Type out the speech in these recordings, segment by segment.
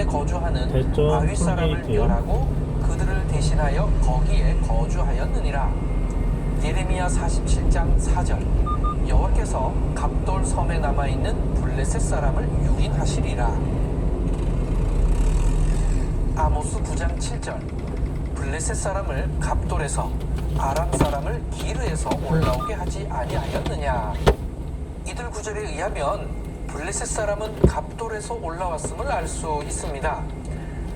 촌에 거주하는 됐죠? 아윗 사람을 톨게이트. 멸하고 그들을 대신하여 거기에 거주하였느니라. 예레미야 47장 4절 여호와께서 갑돌 섬에 남아 있는 블레셋 사람을 유인하시리라. 아모스 9장 7절 블레셋 사람을 갑돌에서 아람 사람을 기르에서 올라오게 하지 아니하였느냐. 이들 구절에 의하면 블레셋 사람은 갑돌에서 올라왔음을 알 수 있습니다.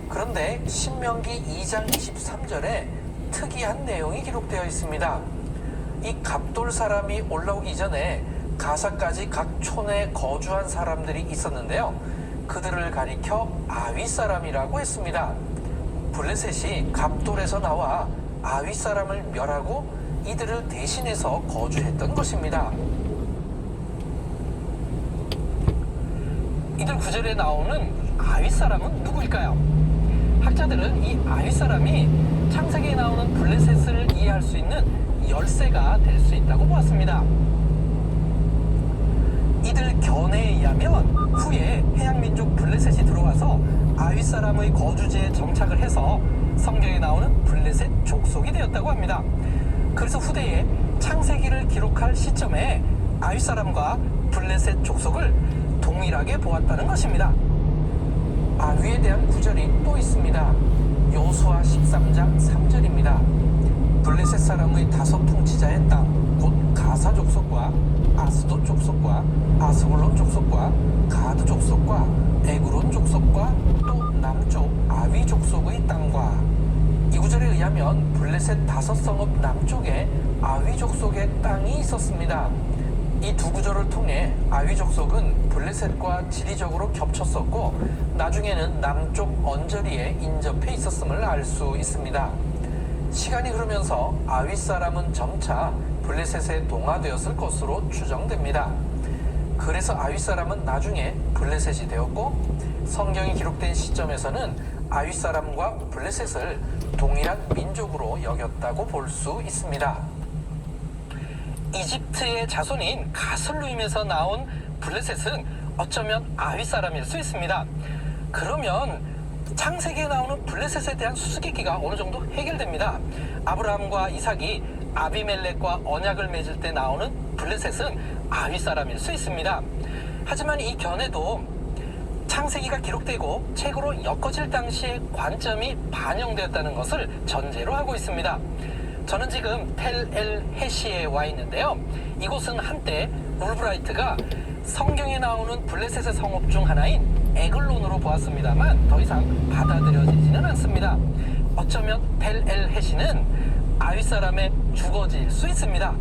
그런데 신명기 2장 23절에 특이한 내용이 기록되어 있습니다. 이 갑돌 사람이 올라오기 전에 가사까지 각 촌에 거주한 사람들이 있었는데요. 그들을 가리켜 아위 사람이라고 했습니다. 블레셋이 갑돌에서 나와 아위 사람을 멸하고 이들을 대신해서 거주했던 것입니다. 이들 구절에 나오는 아위 사람은 누구일까요? 학자들은 이 아위 사람이 창세기에 나오는 블레셋을 이해할 수 있는 열쇠가 될 수 있다고 보았습니다. 이들 견해에 의하면 후에 해양민족 블레셋이 들어와서 아위 사람의 거주지에 정착을 해서 성경에 나오는 블레셋 족속이 되었다고 합니다. 그래서 후대에 창세기를 기록할 시점에 아위 사람과 블레셋 족속을 동일하게 보았다는 것입니다. 아위에 대한 구절이 또 있습니다. 요수아 13장 3절입니다. 블레셋 사람의 다섯 통치자의 땅, 곧 가사 족속과 아스도 족속과 아스불론 족속과 가드 족속과 에그론 족속과 또 남쪽 아위 족속의 땅과 이 구절에 의하면 블레셋 다섯 성읍 남쪽에 아위 족속의 땅이 있었습니다. 이 두 구절을 통해 아위 족속은 블레셋과 지리적으로 겹쳤었고 나중에는 남쪽 언저리에 인접해 있었음을 알 수 있습니다. 시간이 흐르면서 아위 사람은 점차 블레셋에 동화되었을 것으로 추정됩니다. 그래서 아위 사람은 나중에 블레셋이 되었고 성경이 기록된 시점에서는 아위 사람과 블레셋을 동일한 민족으로 여겼다고 볼 수 있습니다. 이집트의 자손인 가슬루임에서 나온 블레셋은 어쩌면 아위 사람일 수 있습니다. 그러면 창세기에 나오는 블레셋에 대한 수수께끼가 어느 정도 해결됩니다. 아브라함과 이삭이 아비멜렉과 언약을 맺을 때 나오는 블레셋은 아위 사람일 수 있습니다. 하지만 이 견해도 창세기가 기록되고 책으로 엮어질 당시의 관점이 반영되었다는 것을 전제로 하고 있습니다. 저는 지금 텔엘 해시에 와 있는데요. 이곳은 한때 울브라이트가 성경에 나오는 블레셋의 성읍 중 하나인 에글론으로 보았습니다만 더 이상 받아들여지지는 않습니다. 어쩌면 텔엘 해시는 아위 사람의 주거지일 수 있습니다.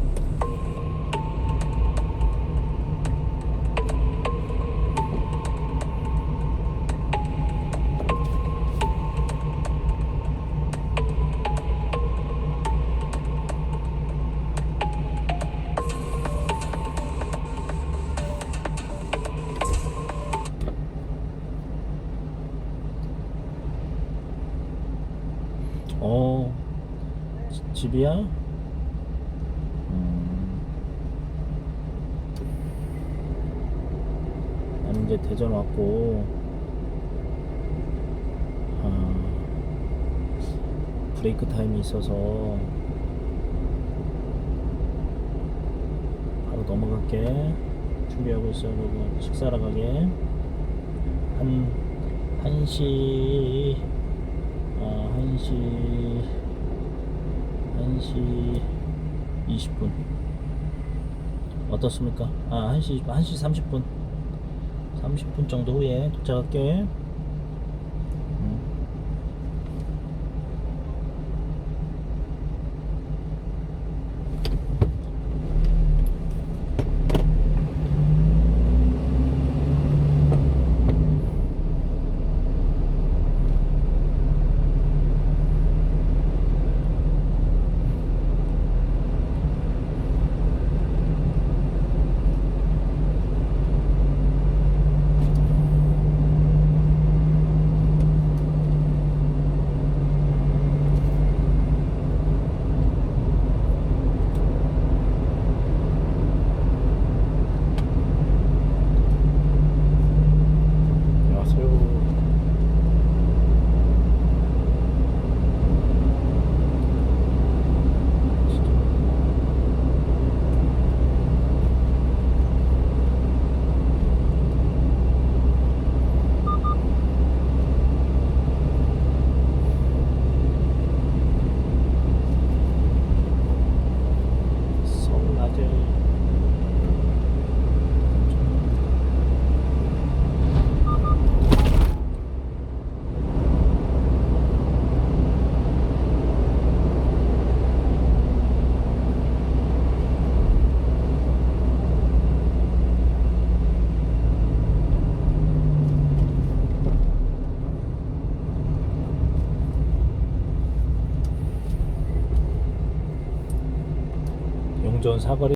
어 지- 집이야? 음. 나는 이제 대전 왔고 아, 브레이크 타임이 있어서 바로 넘어갈게 준비하고 있어 여러분 식사하러 가게 한 1시 아, 1시 1시 20분. 어떻습니까? 아 1시 1시 30분. 30분 정도 후에 도착할게 운전 사거리